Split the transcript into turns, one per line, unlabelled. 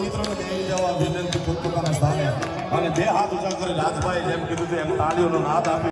મિત્રોને બેસી જવા વિનંતી પુસ્તકોના સ્થાને અને બે હાથ ઊંચા કરી રાજભાઈ જેમ કીધું હતું એમ તાળીઓનો નાદ આપી